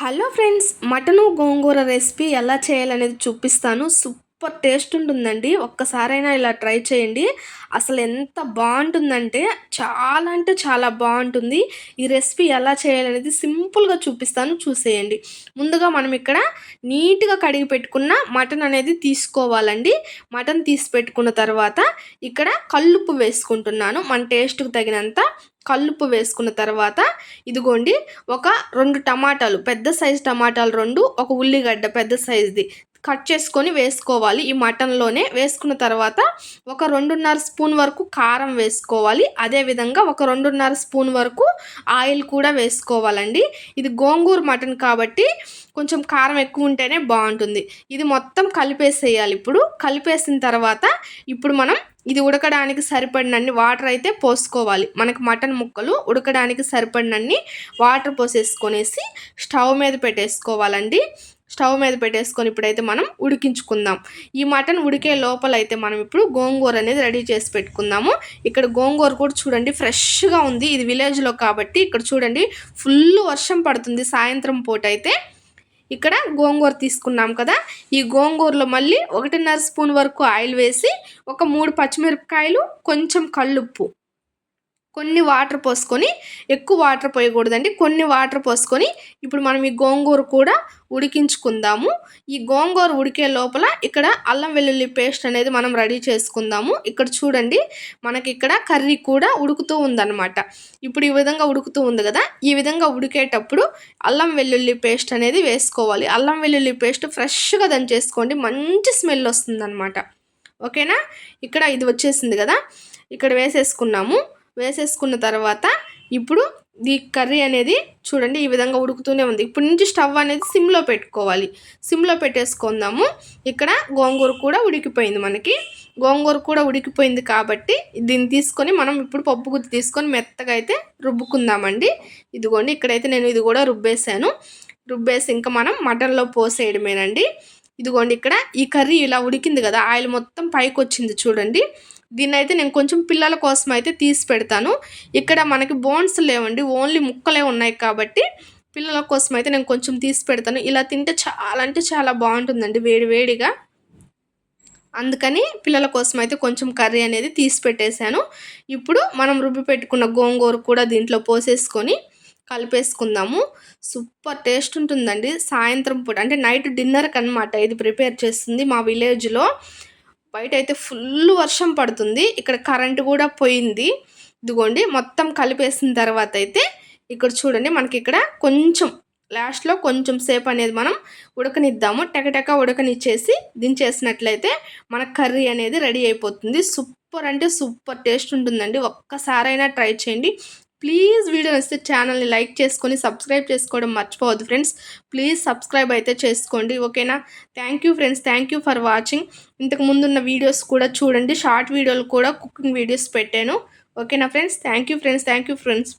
Hello friends mutton gongura recipe ఎలా చేయాలనేది చూపిస్తాను. సూపర్ టేస్ట్ ఉంటుందండి. ఒక్కసారైనా ఇలా ట్రై చేయండి. అసలు ఎంత బాగుంటుందంటే చాలా అంటే చాలా బాగుంటుంది. ఈ రెసిపీ ఎలా చేయాలనేది సింపుల్గా చూపిస్తాను. చూసేయండి. ముందుగా మనం ఇక్కడ నీట్గా కడిగి పెట్టుకున్న మటన్ అనేది తీసుకోవాలండి. మటన్ తీసి పెట్టుకున్న తర్వాత ఇక్కడ కల్లుప్పు వేసుకుంటున్నాను. మన టేస్ట్కి తగినంత కల్లుప్పు వేసుకున్న తర్వాత ఇదిగోండి ఒక రెండు టమాటాలు పెద్ద సైజు టమాటాలు రెండు ఒక ఉల్లిగడ్డ పెద్ద సైజుది. కట్ చేసుకొని వేసుకోవాలి. ఈ మటన్లోనే వేసుకున్న తర్వాత ఒక రెండున్నర స్పూన్ వరకు కారం వేసుకోవాలి. అదేవిధంగా ఒక రెండున్నర స్పూన్ వరకు ఆయిల్ కూడా వేసుకోవాలండి. ఇది గోంగూర మటన్ కాబట్టి కొంచెం కారం ఎక్కువ ఉంటేనే బాగుంటుంది. ఇది మొత్తం కలిపేసేయాలి ఇప్పుడు. కలిపేసిన తర్వాత ఇప్పుడు మనం ఇది ఉడకడానికి సరిపడినన్ని వాటర్ అయితే పోసుకోవాలి. మనకు మటన్ ముక్కలు ఉడకడానికి సరిపడినన్ని వాటర్ పోసేసుకొనేసి స్టవ్ మీద పెట్టేసుకోవాలండి. స్టవ్ మీద పెట్టేసుకొని ఇప్పుడైతే మనం ఉడికించుకుందాం. ఈ మటన్ ఉడికే లోపల అయితే మనం ఇప్పుడు గోంగూర అనేది రెడీ చేసి పెట్టుకుందాము. ఇక్కడ గోంగూర కూడా చూడండి ఫ్రెష్గా ఉంది. ఇది విలేజ్లో కాబట్టి ఇక్కడ చూడండి ఫుల్ వర్షం పడుతుంది సాయంత్రం పూట అయితే. ఇక్కడ గోంగూర తీసుకున్నాం కదా. ఈ గోంగూరలో మళ్ళీ ఒకటిన్నర స్పూన్ వరకు ఆయిల్ వేసి ఒక మూడు పచ్చిమిరపకాయలు కొంచెం కళ్ళుప్పు. కొన్ని వాటర్ పోసుకొని ఎక్కువ వాటర్ పోయకూడదండి. కొన్ని వాటర్ పోసుకొని ఇప్పుడు మనం ఈ గోంగూర కూడా ఉడికించుకుందాము. ఈ గోంగూర ఉడికే లోపల ఇక్కడ అల్లం వెల్లుల్లి పేస్ట్ అనేది మనం రెడీ చేసుకుందాము. ఇక్కడ చూడండి మనకి ఇక్కడ కర్రీ కూడా ఉడుకుతూ ఉందన్నమాట. ఇప్పుడు ఈ విధంగా ఉడుకుతూ ఉంది కదా ఈ విధంగా ఉడికేటప్పుడు అల్లం వెల్లుల్లి పేస్ట్ అనేది వేసుకోవాలి. అల్లం వెల్లుల్లి పేస్ట్ ఫ్రెష్గా దంచేసుకోండి మంచి స్మెల్ వస్తుందన్నమాట. ఓకేనా? ఇక్కడ ఇది వచ్చేసింది కదా ఇక్కడ వేసేసుకున్నాము. వేసేసుకున్న తర్వాత ఇప్పుడు ఈ కర్రీ అనేది చూడండి ఈ విధంగా ఉడుకుతూనే ఉంది. ఇప్పటి నుంచి స్టవ్ అనేది సిమ్లో పెట్టుకోవాలి. సిమ్లో పెట్టేసుకుందాము. ఇక్కడ గోంగూర కూడా ఉడికిపోయింది మనకి. గోంగూర కూడా ఉడికిపోయింది కాబట్టి దీన్ని తీసుకొని మనం ఇప్పుడు పప్పు గుత్తి తీసుకొని మెత్తగా అయితే రుబ్బుకుందామండి. ఇదిగోండి ఇక్కడైతే నేను ఇది కూడా రుబ్బేసాను రుబ్బేసి ఇంకా మనం మటన్లో పోసేయడమేనండి. ఇదిగోండి ఇక్కడ ఈ కర్రీ ఇలా ఉడికింది కదా ఆయిల్ మొత్తం పైకి వచ్చింది చూడండి. దీన్ని అయితే నేను కొంచెం పిల్లల కోసం అయితే తీసి పెడతాను. ఇక్కడ మనకి బోన్స్ లేవండి ఓన్లీ ముక్కలే ఉన్నాయి కాబట్టి పిల్లల కోసం అయితే నేను కొంచెం తీసి పెడతాను. ఇలా తింటే చాలా అంటే చాలా బాగుంటుందండి వేడి వేడిగా. అందుకని పిల్లల కోసం అయితే కొంచెం కర్రీ అనేది తీసి పెట్టేశాను. ఇప్పుడు మనం రుబ్బి పెట్టుకున్న గోంగూర కూడా దీంట్లో పోసేసుకొని కలిపేసుకుందాము. సూపర్ టేస్ట్ ఉంటుందండి. సాయంత్రం పూట అంటే నైట్ డిన్నర్కి అనమాట ఇది ప్రిపేర్ చేస్తుంది మా విలేజ్లో. బయట అయితే ఫుల్ వర్షం పడుతుంది. ఇక్కడ కరెంటు కూడా పోయింది. ఇదిగోండి మొత్తం కలిపేసిన తర్వాత అయితే ఇక్కడ చూడండి మనకి ఇక్కడ కొంచెం లాస్ట్లో కొంచెం సేపు అనేది మనం ఉడకనిద్దాము. టెకటెక ఉడకనిచ్చేసి దించేసినట్లయితే మన కర్రీ అనేది రెడీ అయిపోతుంది. సూపర్ అంటే సూపర్ టేస్ట్ ఉంటుందండి. ఒక్కసారైనా ట్రై చేయండి. ప్లీజ్ వీడియో వస్తే ఛానల్ని లైక్ చేసుకొని సబ్స్క్రైబ్ చేసుకోవడం మర్చిపోవద్దు ఫ్రెండ్స్. ప్లీజ్ సబ్స్క్రైబ్ అయితే చేసుకోండి. ఓకేనా? Thank you friends. Thank you for watching. ఇంతకు ముందున్న వీడియోస్ కూడా చూడండి. షార్ట్ వీడియోలు కూడా కుకింగ్ వీడియోస్ పెట్టాను. ఓకేనా friends? Thank you friends. Thank you friends.